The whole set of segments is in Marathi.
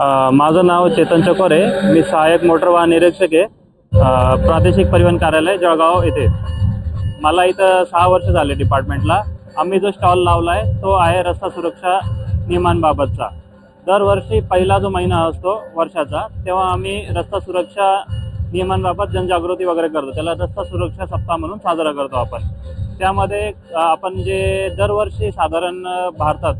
माझं नाव चेतन चकोर. आहे मी सहाय्यक मोटर वाहन निरीक्षक आहे. प्रादेशिक परिवहन कार्यालय जळगाव येथे. मला इथं सहा वर्ष झाले डिपार्टमेंटला. आम्ही जो स्टॉल लावला आहे तो आहे रस्ता सुरक्षा नियमांबाबतचा. दरवर्षी पहिला जो महिना असतो वर्षाचा तेव्हा आम्ही रस्ता सुरक्षा नियमांबाबत जनजागृती वगैरे करतो. त्याला रस्ता सुरक्षा सप्ताह म्हणून साजरा करतो आपण. त्यामध्ये आपण जे दरवर्षी साधारण भारतात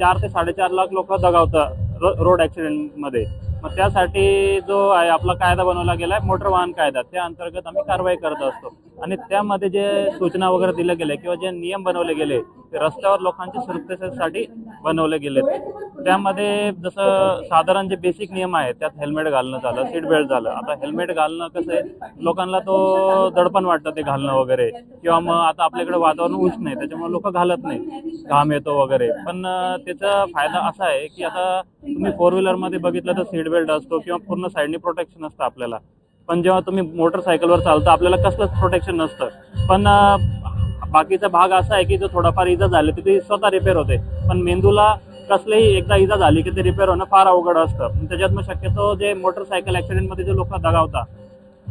चार ते साडेचार लाख लोक दगावतात रो रोड ॲक्सिडेंटमध्ये मग त्यासाठी जो आहे आपला कायदा बनवला गेला आहे मोटर वाहन कायदा. त्या अंतर्गत आम्ही कारवाई करत असतो. आणि त्यामध्ये जे सूचना वगैरे दिल्या गेल्या किंवा जे नियम बनवले गेले ते रस्त्यावर लोकांच्या सुरक्षेसाठी बनवले गेले त्यामध्ये जसं साधारण जे बेसिक नियम आहेत त्यात हेल्मेट घालणं झालं सीट बेल्ट झालं. आता हेल्मेट घालणं कसं आहे लोकांना तो दडपण वाटतं ते घालणं वगैरे. किंवा मग आता आपल्याकडे वातावरण उष्ण नाही त्याच्यामुळे लोक घालत नाही. घाम येतो वगैरे. पण त्याचा फायदा असा आहे की आता तुम्ही फोर व्हीलरमध्ये बघितलं तर सीट बेल्ट असतो किंवा पूर्ण साईडनी प्रोटेक्शन असतं आपल्याला. पण जेव्हा तुम्ही मोटरसायकलवर चालता आपल्याला कसलंच प्रोटेक्शन नसतं. पण बाकीचा भाग असा आहे की जो थोडाफार इजा झाली तर ती स्वतः रिपेअर होते. पण मेंदूला कसलीही एकदा इजा झाली की ते रिपेअर होणं फार अवघड असतं. त्याच्यात मग शक्यतो जे मोटरसायकल ॲक्सिडेंटमध्ये जे लोक दगावतात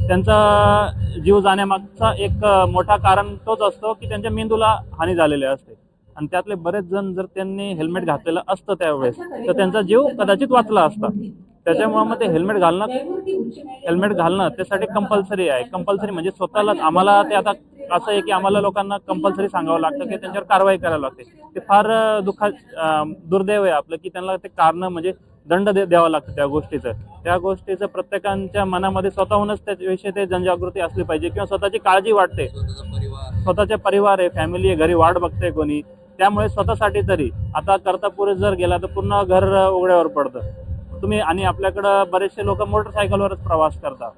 त्यांचा जीव जाण्यामागचा एक मोठा कारण तोच असतो की त्यांच्या मेंदूला हानी झालेली असते. आणि त्यातले बरेच जण जर त्यांनी हेल्मेट घातलेलं असतं त्यावेळेस तर त्यांचा जीव कदाचित वाचला असता. त्याच्यामुळे मग ते हेल्मेट घालणं हेल्मेट घालणं त्यासाठी कंपल्सरी आहे. कंपल्सरी म्हणजे स्वतःलाच आम्हाला ते आता असं आहे की आम्हाला लोकांना कंपल्सरी सांगावं लागतं की त्यांच्यावर कारवाई करावी लागते. ते फार दुःखा दुर्दैव आहे आपलं की त्यांना ते कारण म्हणजे दंड दे द्यावा लागतं त्या गोष्टीचं. त्या गोष्टीचं प्रत्येकांच्या मनामध्ये स्वतःहूनच त्याविषयी ते जनजागृती असली पाहिजे किंवा स्वतःची काळजी वाटते स्वतःचे परिवार आहे फॅमिली आहे घरी वाट बघते कोणी. त्यामुळे स्वतःसाठी तरी. आता करतापुरे जर गेला तर पूर्ण घर उघड्यावर पडतं. तुम्ही आणि आपल्याकडं बरेचसे लोक मोटरसायकलवरच प्रवास करतात.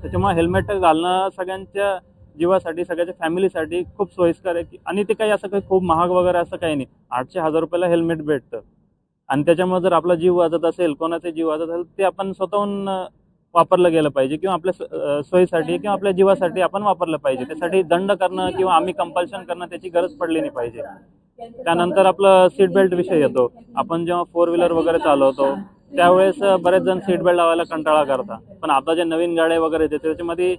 त्याच्यामुळे हेल्मेट घालणं सगळ्यांच्या जीवासाठी सगळ्याच्या फॅमिलीसाठी खूप सोयीस्कर आहे. की- आणि ते काही असं काही खूप महाग वगैरे असं काही नाही. आठशे हजार रुपयाला हेल्मेट भेटतं. आणि त्याच्यामुळे जर आपला जीव वाजत असेल कोणाचा जीव वाजत असेल ते आपण स्वतःहून वापरलं गेलं पाहिजे किंवा आपल्या सोयीसाठी किंवा आपल्या जीवासाठी आपण वापरलं पाहिजे. त्यासाठी दंड करणं किंवा आम्ही कंपल्शन करणं त्याची गरज पडली नाही पाहिजे. त्यानंतर आपलं सीट बेल्ट विषय येतो. आपण जेव्हा फोर व्हीलर वगैरे चालवतो त्यावेळेस बरेच जण सीट बेल्ट लावायला कंटाळा करता पण आता जे नवीन गाड्या वगैरे येते त्याच्यामध्ये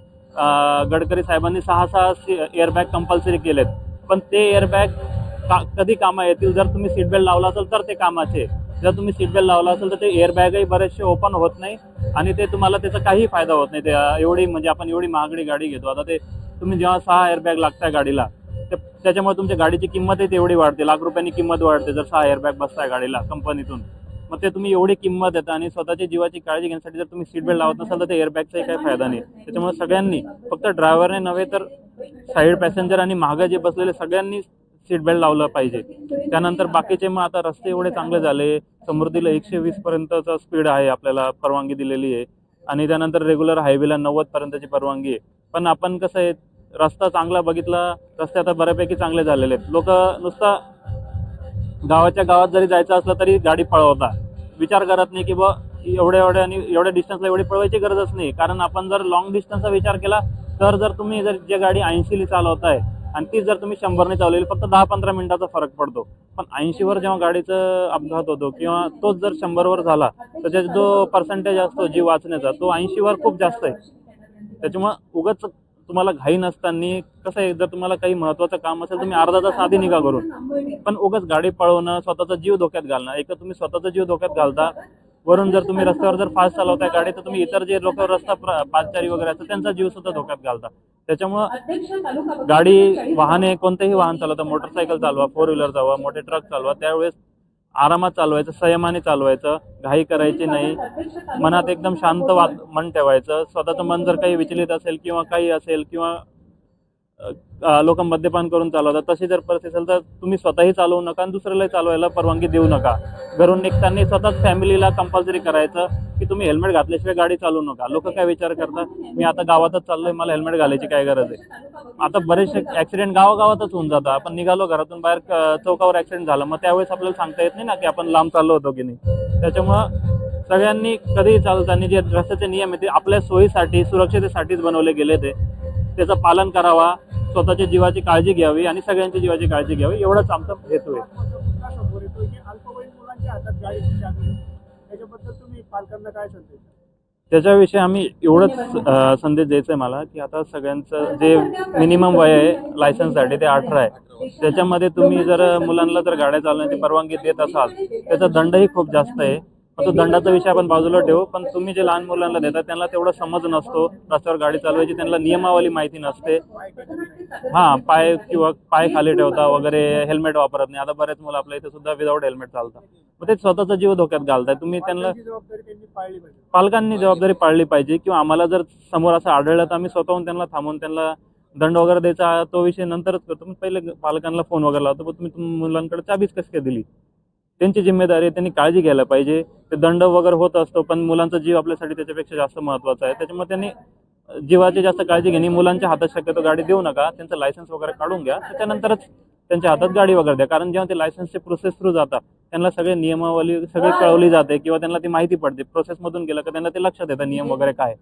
गडकरी साहेबांनी सहा सहा एअरबॅग कंपल्सरी केलेत. पण ते एअरबॅग का कधी कामा येतील? जर तुम्ही सीट बेल्ट लावला असेल तर ते कामाचे. जर तुम्ही सीट बेल्ट लावला असेल तर ते एअरबॅगही बरेचसे ओपन होत नाही आणि ते तुम्हाला त्याचा काही फायदा होत नाही. ते एवढी म्हणजे आपण एवढी महागडी गाडी घेतो. आता ते तुम्ही जेव्हा सहा एअरबॅग लागताय गाडीला त्याच्यामुळे तुमच्या गाडीची किंमतही तेवढी वाढते. लाख रुपयांनी किंमत वाढते जर सहा एअरबॅग बसताय गाडीला कंपनीतून. मग ते तुम्ही एवढी किंमत देता आणि स्वतःची जीवाची काळजी घेण्यासाठी जर तुम्ही सीट बेल्ट लावत नसाल तर ते एअरबॅगचाही काही फायदा नाही. त्याच्यामुळे सगळ्यांनी फक्त ड्रायव्हरने नव्हे तर साईड पॅसेंजर आणि मागं जे बसलेले सगळ्यांनी सीट बेल्ट लावलं पाहिजे. त्यानंतर बाकीचे मग आता रस्ते एवढे चांगले झाले समृद्धीला एकशे वीस पर्यंतचा स्पीड आहे आपल्याला परवानगी दिलेली आहे. आणि त्यानंतर रेग्युलर हायवेला नव्वद पर्यंतची परवानगी आहे. पण आपण कसं आहे रस्ता चांगला बघितला रस्ते आता बऱ्यापैकी चांगले झालेले आहेत. लोक नुसता गावाच्या गावात जरी जायचं असलं तरी गाडी पळवता. विचार करत नाही की बा एवढ्या एवढ्या आणि एवढ्या डिस्टन्सला एवढी पळवायची गरजच नाही. कारण आपण जर लॉंग डिस्टन्सचा विचार केला तर जर तुम्ही जर जे गाडी ऐंशीली चालवताय आणि ती जर तुम्ही शंभरने चालवली फक्त दहा पंधरा मिनिटाचा फरक पडतो. पण ऐंशीवर जेव्हा गाडीचं अपघात होतो किंवा तोच जर शंभरवर झाला तर त्याचा जो पर्सेंटेज असतो जीव वाचण्याचा तो ऐंशीवर खूप जास्त आहे. त्याच्यामुळं उगाच तुम्हाला घाई नसताना कसं आहे जर तुम्हाला काही महत्वाचं काम असेल तुम्ही अर्धा तास आधी निघा करून पण उगाच गाडी पळवणं स्वतःचा जीव धोक्यात घालणं एक तुम्ही स्वतःचा जीव धोक्यात घालता. वरून जर तुम्ही रस्त्यावर जर फास्ट चालवताय गाडी तर तुम्ही इतर जे लोक रस्ता पादचारी वगैरे असतात त्यांचा जीव सुद्धा धोक्यात घालता. त्याच्यामुळं गाडी वाहने कोणतेही वाहन चालवता मोटरसायकल चालवा फोर व्हीलर चालवा मोठे ट्रक चालवा त्यावेळेस आरामात चालवायचं संयमाने चालवायचं घाई करायची नाही. मनात एकदम शांत वा मन ठेवायचं. स्वतःचं मन जर काही विचलित असेल किंवा काही असेल किंवा लोक मद्यपान करून चालवतात. तशी जर परत असेल तर तुम्ही स्वतःही चालवू नका आणि दुसऱ्यालाही चालवायला परवानगी देऊ नका. घरून निघताना स्वतःच फॅमिलीला कंपल्सरी करायचं की तुम्ही हेल्मेट घातल्याशिवाय गाडी चालवू नका. लोक काय विचार करतात मी आता गावातच चाललोय मला हेल्मेट घालायची काय गरज आहे? आता बरेचसे ऍक्सिडेंट गावागावातच होऊन जातात. आपण निघालो घरातून बाहेर चौकावर ऍक्सिडेंट झाला. मग त्यावेळेस आपल्याला सांगता येत नाही ना की आपण लांब चाललो होतो की नाही. त्याच्यामुळं सगळ्यांनी कधीही चालताना जे रस्त्याचे नियम आहेत ते आपल्या सोयीसाठी सुरक्षितेसाठीच बनवले गेले ते. त्याचं पालन करावा स्वतःच्या जीवाची काळजी घ्यावी आणि सगळ्यांच्या जीवाची काळजी घ्यावी एवढंच आमचा हेतू आहे. त्याच्याविषयी आम्ही एवढंच संदेश द्यायचा आहे मला की आता सगळ्यांचं जे मिनिमम वय आहे लायसन्ससाठी ते अठरा आहे. त्याच्यामध्ये तुम्ही जर मुलांना जर गाड्या चालवण्याची परवानगी देत असाल त्याचा दंडही खूप जास्त आहे. तो दंडाचा विषय आपण बाजूला ठेवू पण तुम्ही जे लहान मुलांना देता त्यांना तेवढा समज नसतो. रस्त्यावर गाडी चालवायची त्यांना नियमावली माहिती नसते. हा पाय किंवा पाय खाली ठेवता वगैरे हेल्मेट वापरत नाही. आता बरेच मुलं आपल्या इथे सुद्धा विदाऊट हेल्मेट चालतात. मग ते स्वतःचा जीव धोक्यात घालताय तुम्ही त्यांना पालकांनी जबाबदारी पाळली पाहिजे किंवा आम्हाला जर समोर असं आढळलं तर आम्ही स्वतःहून त्यांना थांबून त्यांना दंड वगैरे द्यायचा तो विषय नंतरच करतो. पण पहिले पालकांना फोन वगैरे लावतो. पण तुम्ही मुलांकडे चाबीच कशी काय दिली? त्यांची जिम्मेदारी आहे त्यांनी काळजी घ्यायला पाहिजे. ते दंड वगैरे होत असतो पण मुलांचा जीव आपल्यासाठी त्याच्यापेक्षा जास्त महत्त्वाचा आहे. त्याच्यामुळे त्यांनी जीवाची जास्त काळजी घेणे मुलांच्या हातात शक्यतो गाडी देऊ नका त्यांचं लायसन्स वगैरे काढून घ्या. त्याच्यानंतरच त्यांच्या हातात गाडी वगैरे द्या. कारण जेव्हा ते लायसन्सचे प्रोसेस थ्रू जातात त्यांना सगळे नियमावली सगळी कळवली जाते किंवा त्यांना ती माहिती पडते. प्रोसेसमधून गेलं का त्यांना ते लक्षात येतं नियम वगैरे काय. आहे.